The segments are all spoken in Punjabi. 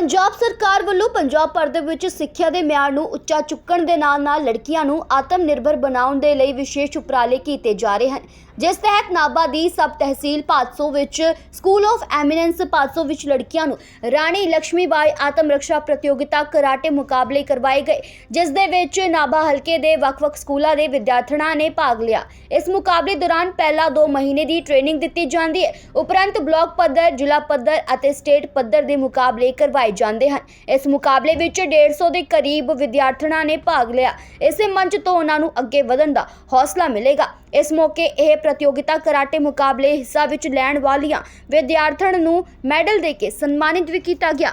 ਪੰਜਾਬ ਸਰਕਾਰ ਵੱਲੋਂ ਪੰਜਾਬ ਭਰ ਦੇ ਵਿੱਚ ਸਿੱਖਿਆ ਦੇ ਮਿਆਰ ਨੂੰ ਉੱਚਾ ਚੁੱਕਣ ਦੇ ਨਾਲ-ਨਾਲ ਲੜਕੀਆਂ ਨੂੰ ਆਤਮ ਨਿਰਭਰ ਬਣਾਉਣ ਦੇ ਲਈ ਵਿਸ਼ੇਸ਼ ਉਪਰਾਲੇ ਕੀਤੇ ਜਾ ਰਹੇ ਹਨ। ਜਿਸ ਤਹਿਤ ਨਾਭਾ ਦੀ ਸਬ ਤਹਿਸੀਲ ਭਾਦਸੋਂ ਵਿੱਚ ਸਕੂਲ ਆਫ ਐਮੀਨੈਂਸ ਪਾਤਸੋ ਵਿੱਚ ਲੜਕੀਆਂ ਨੂੰ ਰਾਣੀ ਲక్ష్ਮੀਬਾਈ ਆਤਮ ਰੱਖਿਆ ਪ੍ਰਤੀਯੋਗਿਤਾ ਕਰਾਟੇ ਮੁਕਾਬਲੇ ਕਰਵਾਏ ਗਏ, ਜਿਸ ਦੇ ਵਿੱਚ ਨਾਭਾ ਹਲਕੇ ਦੇ ਵੱਖ-ਵੱਖ ਸਕੂਲਾਂ ਦੇ ਵਿਦਿਆਰਥਣਾਂ ਨੇ ਭਾਗ ਲਿਆ। ਇਸ ਮੁਕਾਬਲੇ ਦੌਰਾਨ ਪਹਿਲਾ 2 ਮਹੀਨੇ ਦੀ ਟ੍ਰੇਨਿੰਗ ਦਿੱਤੀ ਜਾਂਦੀ ਹੈ। ਉਪਰੰਤ ਬਲਾਕ ਪੱਧਰ, ਜ਼ਿਲ੍ਹਾ ਪੱਧਰ ਅਤੇ ਸਟੇਟ ਪੱਧਰ ਦੇ ਮੁਕਾਬਲੇ ਕਰਵਾਏ ਜਾਂਦੇ ਹਨ। ਇਸ ਮੁਕਾਬਲੇ ਵਿੱਚ 150 ਦੇ ਕਰੀਬ ਵਿਦਿਆਰਥਣਾਂ ਨੇ ਭਾਗ ਲਿਆ। ਇਸੇ ਮੰਚ ਤੋਂ ਉਹਨਾਂ ਨੂੰ ਅੱਗੇ ਵਧਣ ਦਾ ਹੌਸਲਾ ਮਿਲੇਗਾ। ਇਸ ਮੌਕੇ ਇਹ ਪ੍ਰਤੀਯੋਗਿਤਾ ਕਰਾਟੇ ਮੁਕਾਬਲੇ ਹਿੱਸਾ ਵਿੱਚ ਲੈਣ ਵਾਲੀਆਂ ਵਿਦਿਆਰਥਣ ਨੂੰ ਮੈਡਲ ਦੇ ਕੇ ਸਨਮਾਨਿਤ ਵੀ ਕੀਤਾ ਗਿਆ।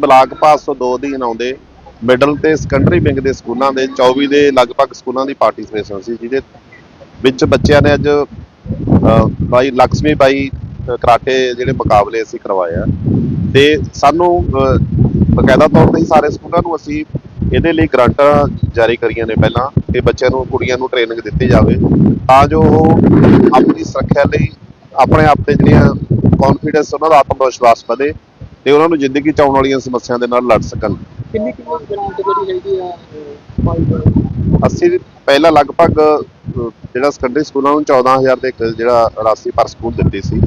ਬਲਾਕ ਪਾਸ 2 ਅਧੀਨ ਆਉਂਦੇ ਮਿਡਲ ਤੇ ਸੈਕੰਡਰੀ ਵਿੰਗ ਦੇ ਸਕੂਲਾਂ ਦੇ 24 ਦੇ ਲਗਭਗ ਸਕੂਲਾਂ ਦੀ ਪਾਰਟਿਸਿਪੇਸ਼ਨ ਸੀ, ਜਿਹਦੇ ਵਿੱਚ ਬੱਚਿਆਂ ਨੇ ਅੱਜ ਬਾਈ ਲక్ష్ਮੀ ਬਾਈ ਕਰਾਟੇ ਜਿਹੜੇ ਮੁਕਾਬਲੇ ਅਸੀਂ ਕਰਵਾਏ ਆ। ਤੇ ਸਾਨੂੰ ਬਕਾਇਦਾ ਤੌਰ ਤੇ ਸਾਰੇ ਸਕੂਲਾਂ ਨੂੰ ਅਸੀਂ ਇਹਦੇ ਲਈ ਗ੍ਰਾਂਟਾਂ ਜਾਰੀ ਕਰੀਆਂ ਨੇ ਪਹਿਲਾਂ ਕਿ ਬੱਚਿਆਂ ਨੂੰ ਕੁੜੀਆਂ ਨੂੰ ਟ੍ਰੇਨਿੰਗ ਦਿੱਤੀ ਜਾਵੇ। ਤਾਂ ਜੋ ਉਹ ਆਪਣੀ ਸੁਰੱਖਿਆ ਲਈ ਆਪਣੇ ਆਪ ਤੇ ਜਿਹੜੀਆਂ ਕੌਨਫੀਡੈਂਸ ਉਹਨਾਂ ਦਾ ਆਤਮ ਵਿਸ਼ਵਾਸ ਵਧੇ ਤੇ ਉਹਨਾਂ ਨੂੰ ਜ਼ਿੰਦਗੀ ਚ ਆਉਣ ਵਾਲੀਆਂ ਸਮੱਸਿਆਵਾਂ ਦੇ ਨਾਲ ਲੜ ਸਕਣ। ਕਿੰਨੀ ਕਿੰਨੀ ਗ੍ਰਾਂਟ ਜਿਹੜੀ ਹੈਗੀ ਆ ਅਸੀਂ ਪਹਿਲਾਂ ਲਗਭਗ ਜਿਹੜਾ ਸੈਕੰਡਰੀ ਸਕੂਲਾਂ ਨੂੰ 14000 ਦੇ ਜਿਹੜਾ ਰਾਸ਼ੀ ਪਰ ਸਕੂਲ ਦਿੱਤੀ ਸੀ।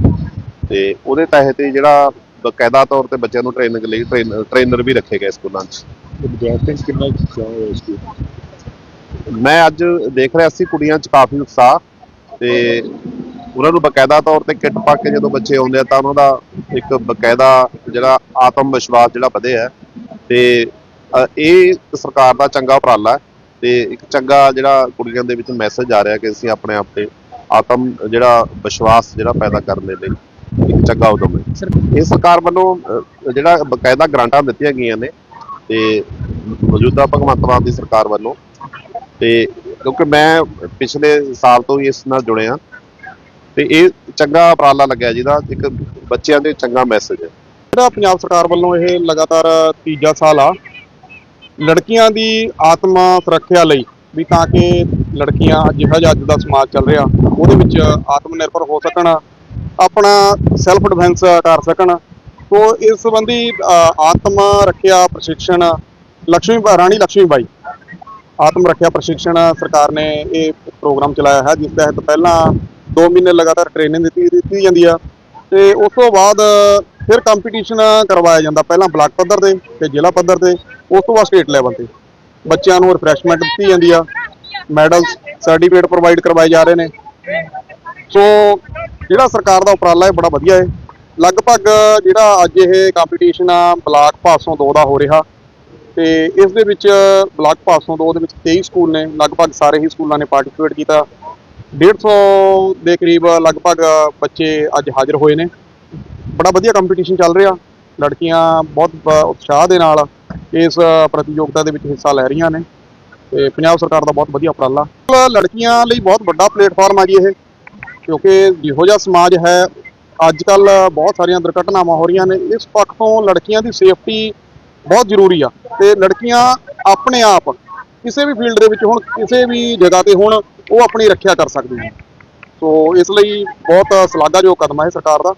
ਤੇ ਉਹਦੇ ਤਹਿਤ ਜਿਹੜਾ ਬਕਾਇਦਾ ਤੌਰ ਤੇ ਬੱਚਿਆਂ ਨੂੰ ਟ੍ਰੇਨਿੰਗ ਲਈ ਟ੍ਰੇਨਰ ਵੀ ਰੱਖੇ ਗਏ ਸਕੂਲਾਂ 'ਚ। ਕਿੰਨਾ ਇਸ ਮੈਂ ਅੱਜ ਦੇਖ ਰਿਹਾ ਸੀ ਕੁੜੀਆਂ 'ਚ ਕਾਫੀ ਉਤਸ਼ਾਹ ਤੇ ਉਹਨਾਂ ਨੂੰ ਬਕਾਇਦਾ ਤੌਰ ਤੇ ਕਿੱਟ ਪਾ ਕੇ ਜਦੋਂ ਬੱਚੇ ਆਉਂਦੇ ਆ ਤਾਂ ਉਹਨਾਂ ਦਾ ਇੱਕ ਬਕਾਇਦਾ ਜਿਹੜਾ ਆਤਮ ਵਿਸ਼ਵਾਸ ਜਿਹੜਾ ਵਧਿਆ ਤੇ ਇਹ ਸਰਕਾਰ ਦਾ ਚੰਗਾ ਉਪਰਾਲਾ ਤੇ ਇੱਕ ਚੰਗਾ ਜਿਹੜਾ ਕੁੜੀਆਂ ਦੇ ਵਿੱਚ ਮੈਸੇਜ ਆ ਰਿਹਾ ਕਿ ਅਸੀਂ ਆਪਣੇ ਆਪ ਤੇ ਆਤਮ ਜਿਹੜਾ ਵਿਸ਼ਵਾਸ ਜਿਹੜਾ ਪੈਦਾ ਕਰਨ ਦੇ ਲਈ ਇੱਕ ਚੰਗਾ ਉਦਮ ਹੈ। ਇਹ ਸਰਕਾਰ ਵੱਲੋਂ ਜਿਹੜਾ ਬਕਾਇਦਾ ਗ੍ਰਾਂਟਾਂ ਦਿੱਤੀਆਂ ਗਈਆਂ ਨੇ ਤੇ ਮੌਜੂਦਾ ਭਗਵੰਤ ਮਾਨ ਦੀ ਸਰਕਾਰ ਵੱਲੋਂ ਤੇ ਕਿਉਂਕਿ ਮੈਂ ਪਿਛਲੇ ਸਾਲ ਤੋਂ ਹੀ ਇਸ ਨਾਲ ਜੁੜਿਆ ਤੇ ਇਹ ਚੰਗਾ ਉਪਰਾਲਾ ਲੱਗਿਆ ਜਿਹਦਾ, ਇੱਕ ਬੱਚਿਆਂ ਦੇ ਚੰਗਾ ਮੈਸੇਜ ਹੈ। ਜਿਹੜਾ ਪੰਜਾਬ ਸਰਕਾਰ ਵੱਲੋਂ ਇਹ ਲਗਾਤਾਰ ਤੀਜਾ ਸਾਲ ਆ, ਲੜਕੀਆਂ ਦੀ ਆਤਮ ਸੁਰੱਖਿਆ ਲਈ ਵੀ ਤਾਂ ਕਿ ਲੜਕੀਆਂ ਜਿਹੜਾ ਜਿਹਾ ਅੱਜ ਦਾ ਸਮਾਜ ਚੱਲ ਰਿਹਾ, ਉਹਦੇ ਵਿੱਚ ਆਤਮ ਨਿਰਭਰ ਹੋ ਸਕਣ, ਆਪਣਾ ਸੈਲਫ ਡਿਫੈਂਸ ਕਰ ਸਕਣ ਸੋ ਇਸ ਸੰਬੰਧੀ ਆਤਮ ਰੱਖਿਆ ਪ੍ਰਸ਼ਿਕਸ਼ਣ ਲక్ష్ਮੀ ਰਾਣੀ ਲక్ష్ਮੀ ਬਾਈ। ਆਤਮ ਰੱਖਿਆ ਪ੍ਰਸ਼ਿਕਸ਼ਣ ਸਰਕਾਰ ਨੇ ਇਹ ਪ੍ਰੋਗਰਾਮ ਚਲਾਇਆ ਹੈ, ਜਿਸ ਤਹਿਤ ਪਹਿਲਾਂ 2 ਮਹੀਨੇ ਲਗਾਤਾਰ ਟ੍ਰੇਨਿੰਗ ਦਿੱਤੀ ਦਿੱਤੀ ਜਾਂਦੀ ਆ। ਤੇ ਉਸ ਤੋਂ ਬਾਅਦ ਫਿਰ ਕੰਪੀਟੀਸ਼ਨ ਕਰਵਾਇਆ ਜਾਂਦਾ, ਪਹਿਲਾਂ ਬਲਾਕ ਪੱਧਰ ਤੇ ਤੇ ਜ਼ਿਲ੍ਹਾ ਪੱਧਰ ਤੇ, ਉਸ ਤੋਂ ਬਾਅਦ ਸਟੇਟ ਲੈਵਲ ਤੇ। ਬੱਚਿਆਂ ਨੂੰ ਰਿਫਰੈਸ਼ਮੈਂਟ ਦਿੱਤੀ ਜਾਂਦੀ ਆ। ਮੈਡਲਸ ਸਰਟੀਫਿਕੇਟ ਪ੍ਰੋਵਾਈਡ ਕਰਵਾਏ ਜਾ ਰਹੇ ਨੇ। ਸੋ ਜਿਹੜਾ ਸਰਕਾਰ ਦਾ ਉਪਰਾਲਾ ਹੈ, ਬੜਾ ਵਧੀਆ ਹੈ। ਲਗਭਗ ਜਿਹੜਾ ਅੱਜ ਇਹ ਕੰਪੀਟੀਸ਼ਨ ਆ, ਬਲਾਕ ਪਾਸੋਂ 2 ਦਾ ਹੋ ਰਿਹਾ ਤੇ ਇਸ ਦੇ ਵਿੱਚ ਬਲਾਕ ਪਾਸੋਂ 2 ਦੇ ਵਿੱਚ 23 ਸਕੂਲ ਨੇ, ਲਗਭਗ ਸਾਰੇ ਹੀ ਸਕੂਲਾਂ ਨੇ ਪਾਰਟਿਸਿਪੇਟ ਕੀਤਾ। 150 ਦੇ ਕਰੀਬ ਲਗਭਗ ਬੱਚੇ ਅੱਜ ਹਾਜ਼ਰ ਹੋਏ ਨੇ। ਬੜਾ ਵਧੀਆ ਕੰਪੀਟੀਸ਼ਨ ਚੱਲ ਰਿਹਾ। ਲੜਕੀਆਂ ਬਹੁਤ ਉਤਸ਼ਾਹ ਦੇ ਨਾਲ ਇਸ ਪ੍ਰਤੀਯੋਗਤਾ ਦੇ ਵਿੱਚ ਹਿੱਸਾ ਲੈ ਰਹੀਆਂ ਨੇ ਤੇ ਪੰਜਾਬ ਸਰਕਾਰ ਦਾ ਬਹੁਤ ਵਧੀਆ ਉਪਰਾਲਾ। ਲੜਕੀਆਂ ਲਈ ਬਹੁਤ ਵੱਡਾ ਪਲੇਟਫਾਰਮ ਆ ਜੀ ਇਹ, ਕਿਉਂਕਿ ਜਿਹੋ ਜਿਹਾ ਸਮਾਜ ਹੈ ਅੱਜ ਕੱਲ ਬਹੁਤ ਸਾਰੀਆਂ ਦੁਰਘਟਨਾਵਾਂ ਹੋ ਰਹੀਆਂ ਨੇ। ਇਸ ਪੱਖ ਤੋਂ ਲੜਕੀਆਂ ਦੀ ਸੇਫਟੀ ਬਹੁਤ ਜ਼ਰੂਰੀ ਆ ਤੇ ਲੜਕੀਆਂ ਆਪਣੇ ਆਪ ਕਿਸੇ ਵੀ ਫੀਲਡ ਦੇ ਵਿੱਚ ਹੁਣ ਕਿਸੇ ਵੀ ਜਗ੍ਹਾ ਤੇ ਹੁਣ ਉਹ ਆਪਣੀ ਰੱਖਿਆ ਕਰ ਸਕਦੀਆਂ ਸੋ ਇਸ ਲਈ ਬਹੁਤ ਸ਼ਲਾਘਾਯੋਗ ਕਦਮ ਹੈ ਸਰਕਾਰ ਦਾ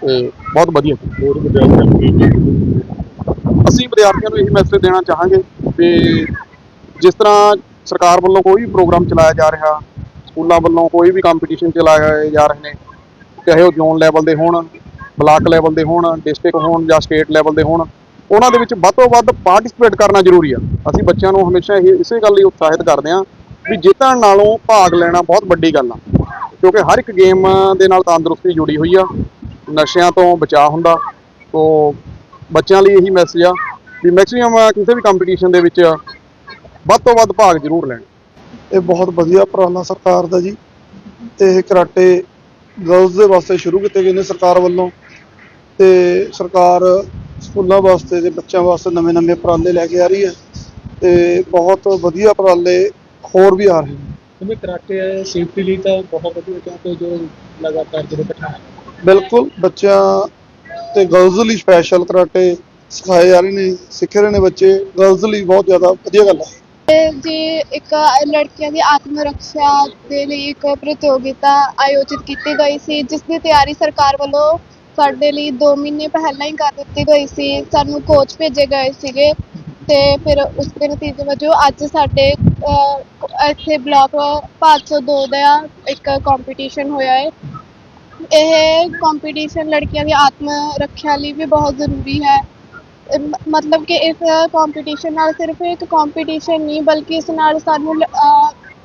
ਤੇ ਬਹੁਤ ਵਧੀਆ। ਹੋਰ ਵਿਦਿਆਰਥੀਆਂ ਨੂੰ ਕੀ ਕੀ ਅਸੀਂ ਵਿਦਿਆਰਥੀਆਂ ਨੂੰ ਇਹੀ ਮੈਸੇਜ ਦੇਣਾ ਚਾਹਾਂਗੇ ਵੀ ਜਿਸ ਤਰ੍ਹਾਂ ਸਰਕਾਰ ਵੱਲੋਂ ਕੋਈ ਵੀ ਪ੍ਰੋਗਰਾਮ ਚਲਾਇਆ ਜਾ ਰਿਹਾ ਸਕੂਲਾਂ ਵੱਲੋਂ ਕੋਈ ਵੀ ਕੰਪੀਟੀਸ਼ਨ ਚਲਾਏ ਜਾ ਰਹੇ ਨੇ ਚਾਹੇ ਉਹ ਜ਼ੋਨ ਲੈਵਲ ਦੇ ਹੋਣ, ਬਲਾਕ ਲੈਵਲ ਦੇ ਹੋਣ ਡਿਸਟ੍ਰਿਕਟ ਹੋਣ ਜਾਂ ਸਟੇਟ ਲੈਵਲ ਦੇ ਹੋਣ, ਉਹਨਾਂ ਦੇ ਵਿੱਚ ਵੱਧ ਤੋਂ ਵੱਧ ਪਾਰਟਿਸਿਪੇਟ ਕਰਨਾ ਜ਼ਰੂਰੀ ਆ। ਅਸੀਂ ਬੱਚਿਆਂ ਨੂੰ ਹਮੇਸ਼ਾ ਇਹ, ਇਸੇ ਗੱਲ ਲਈ ਉਤਸ਼ਾਹਿਤ ਕਰਦੇ ਹਾਂ ਵੀ ਜਿੱਤਣ ਨਾਲੋਂ ਭਾਗ ਲੈਣਾ ਬਹੁਤ ਵੱਡੀ ਗੱਲ ਆ। ਕਿਉਂਕਿ ਹਰ ਇੱਕ ਗੇਮ ਦੇ ਨਾਲ ਤੰਦਰੁਸਤੀ ਜੁੜੀ ਹੋਈ ਆ। ਨਸ਼ਿਆਂ ਤੋਂ ਬਚਾਅ ਹੁੰਦਾ। ਸੋ ਬੱਚਿਆਂ ਲਈ ਇਹੀ ਮੈਸੇਜ ਆ ਵੀ ਮੈਕਸਿਮਮ ਕਿਸੇ ਵੀ ਕੰਪੀਟੀਸ਼ਨ ਦੇ ਵਿੱਚ ਵੱਧ ਤੋਂ ਵੱਧ ਭਾਗ ਜ਼ਰੂਰ ਲੈਣ। ਇਹ ਬਹੁਤ ਵਧੀਆ ਉਪਰਾਲਾ ਸਰਕਾਰ ਦਾ ਜੀ। ਤੇ ਇਹ ਕਰਾਟੇ ਗਰਲਸ ਦੇ ਵਾਸਤੇ ਸ਼ੁਰੂ ਕੀਤੇ ਗਏ ਨੇ ਸਰਕਾਰ ਵੱਲੋਂ ਤੇ ਸਰਕਾਰ ਸਕੂਲਾਂ ਵਾਸਤੇ ਤੇ ਬੱਚਿਆਂ ਵਾਸਤੇ ਨਵੇਂ-ਨਵੇਂ ਉਪਰਾਲੇ ਲੈ ਕੇ ਆ ਰਹੀ ਹੈ ਤੇ ਬਹੁਤ ਵਧੀਆ ਉਪਰਾਲੇ ਹੋਰ ਵੀ ਆ ਰਹੇ ਨੇ। ਜਿਵੇਂ ਕਰਾਟੇ ਸੇਫਟੀ ਲਈ ਤਾਂ ਬਹੁਤ ਵਧੀਆ ਕਿਉਂਕਿ ਜੋ ਲਗਾਤਾਰ ਜਿਹੜੇ ਘਟਨਾ ਬਿਲਕੁਲ ਬੱਚਿਆਂ ਤੇ ਗਰਲਸ ਲਈ ਸਪੈਸ਼ਲ ਕਰਾਟੇ ਸਿਖਾਏ ਜਾ ਰਹੇ ਨੇ ਸਿੱਖ ਰਹੇ ਨੇ ਬੱਚੇ ਗਰਲਸ ਲਈ ਬਹੁਤ ਜ਼ਿਆਦਾ ਵਧੀਆ ਗੱਲ ਹੈ। ਜੀ ਇੱਕ ਲੜਕੀਆਂ ਦੀ ਆਤਮ ਰੱਖਿਆ ਦੇ ਲਈ ਇੱਕ ਪ੍ਰਤੀਯੋਗਿਤਾ ਆਯੋਜਿਤ ਕੀਤੀ ਗਈ ਸੀ ਜਿਸ ਦੀ ਤਿਆਰੀ ਸਰਕਾਰ ਵੱਲੋਂ ਸਾਡੇ ਲਈ 2 ਮਹੀਨੇ ਪਹਿਲਾਂ ਹੀ ਕਰ ਦਿੱਤੀ ਗਈ ਸੀ। ਸਾਨੂੰ ਕੋਚ ਭੇਜੇ ਗਏ ਸੀਗੇ ਤੇ ਫਿਰ ਉਸ ਦੇ ਨਤੀਜੇ ਵਜੋਂ ਅੱਜ ਸਾਡੇ ਅਹ, ਇੱਥੇ ਬਲਾਕ 502 ਦਾ ਇੱਕ ਕੰਪੀਟੀਸ਼ਨ ਹੋਇਆ ਹੈ। ਇਹ ਕੰਪੀਟੀਸ਼ਨ ਲੜਕੀਆਂ ਦੀ ਆਤਮ ਰੱਖਿਆ ਲਈ ਵੀ ਬਹੁਤ ਜ਼ਰੂਰੀ ਹੈ। ਮਤਲਬ ਕਿ ਇਸ ਕੰਪੀਟੀਸ਼ਨ ਨਾਲ ਸਿਰਫ ਇੱਕ ਕੰਪੀਟੀਸ਼ਨ ਨਹੀਂ ਬਲਕਿ ਇਸ ਨਾਲ ਸਾਨੂੰ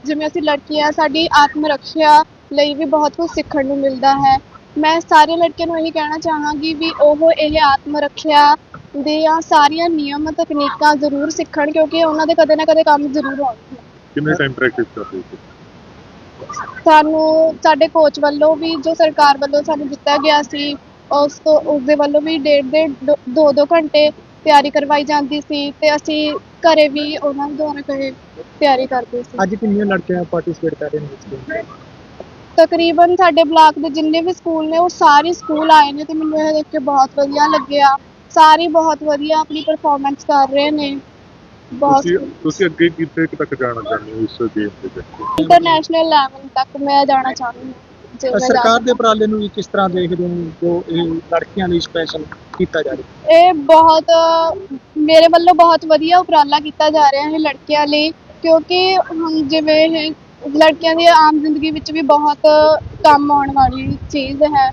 ਜਿਵੇਂ ਅਸੀਂ ਲੜਕੀਆਂ ਸਾਡੀ ਆਤਮ ਰੱਖਿਆ ਲਈ ਵੀ ਬਹੁਤ ਕੁਝ ਸਿੱਖਣ ਨੂੰ ਮਿਲਦਾ ਹੈ। ਮੈਂ ਸਾਰੇ ਲੜਕਿਆਂ ਨੂੰ ਇਹੀ ਕਹਿਣਾ ਚਾਹਾਂਗੀ ਵੀ ਉਹ ਇਹ ਆਤਮ ਰੱਖਿਆ ਦੀਆਂ ਸਾਰੀਆਂ ਨਿਯਮ ਤਕਨੀਕਾਂ ਜ਼ਰੂਰ ਸਿੱਖਣ ਕਿਉਂਕਿ ਉਹਨਾਂ ਦੇ ਕਦੇ ਨਾ ਕਦੇ ਕੰਮ ਜ਼ਰੂਰ ਆਉਣਗੇ। ਕਿੰਨੇ ਟਾਈਮ ਪ੍ਰੈਕਟਿਸ ਕਰਦੇ ਹੋ ਸਾਨੂੰ ਸਾਡੇ ਕੋਚ ਵੱਲੋਂ ਵੀ ਜੋ ਸਰਕਾਰ ਵੱਲੋਂ ਸਾਨੂੰ ਦਿੱਤਾ ਗਿਆ ਸੀ ਉਸ ਤੋਂ ਉਸ ਦੇ ਵੱਲੋਂ ਵੀ ਡੇਢ ਡੇਢ ਦੋ- ਦੋ ਦੋ ਘੰਟੇ ਤਿਆਰੀ ਕਰਵਾਈ ਜਾਂਦੀ ਸੀ ਤੇ ਅਸੀਂ ਘਰੇ ਵੀ ਉਹਨਾਂ ਦੁਆਰਾ ਕਹੇ ਤਿਆਰੀ ਕਰਦੇ ਸੀ। ਅੱਜ ਕਿੰਨੀਆਂ ਲੜਕੀਆਂ ਪਾਰਟਿਸਿਪੇਟ ਕਰ ਰਹੇ ਨੇ ਇਸ ਵਿੱਚ? ਤਕਰੀਬਨ ਸਾਡੇ ਬਲਾਕ ਦੇ ਜਿੰਨੇ ਵੀ ਸਕੂਲ ਨੇ ਉਹ ਸਾਰੇ ਸਕੂਲ ਆਏ ਨੇ ਤੇ ਮੈਨੂੰ ਇਹ ਦੇਖ ਕੇ ਬਹੁਤ ਵਧੀਆ ਲੱਗਿਆ। ਸਾਰੇ ਬਹੁਤ ਵਧੀਆ ਆਪਣੀ ਪਰਫਾਰਮੈਂਸ ਕਰ ਰਹੇ ਨੇ। ਬਹੁਤ ਤੁਸੀਂ ਤੁਸੀਂ ਅੱਗੇ ਕਿੱਥੇ ਕੁ ਤੱਕ ਜਾਣਾ ਚਾਹੁੰਦੇ ਹੋ ਇਸ ਗੇਮ ਦੇ ਵਿੱਚ? ਇੰਟਰਨੈਸ਼ਨਲ ਲੈਵਲ ਤੱਕ ਮੈਂ ਜਾਣਾ ਚਾਹੁੰਦੀ ਹਾਂ। ਸਰਕਾਰ ਦੇ ਉਪਰਾਲੇ ਨੂੰ ਵੀ ਕਿਸ ਤਰ੍ਹਾਂ ਦੇਖਦੇ ਹੋ? ਜੋ ਇਹ ਲੜਕੀਆਂ ਲਈ ਸਪੈਸ਼ਲ ਕੀਤਾ ਜਾ ਰਿਹਾ। ਇਹ ਬਹੁਤ ਮੇਰੇ ਵੱਲੋਂ ਬਹੁਤ ਵਧੀਆ ਉਪਰਾਲਾ ਕੀਤਾ ਜਾ ਰਿਹਾ ਹੈ ਲੜਕੀਆਂ ਲਈ ਕਿਉਂਕਿ ਹੁਣ ਜਿਵੇਂ ਇਹ ਲੜਕੀਆਂ ਦੀ ਆਮ ਜ਼ਿੰਦਗੀ ਵਿੱਚ ਵੀ ਬਹੁਤ ਕੰਮ ਆਉਣ ਵਾਲੀ ਚੀਜ਼ ਹੈ।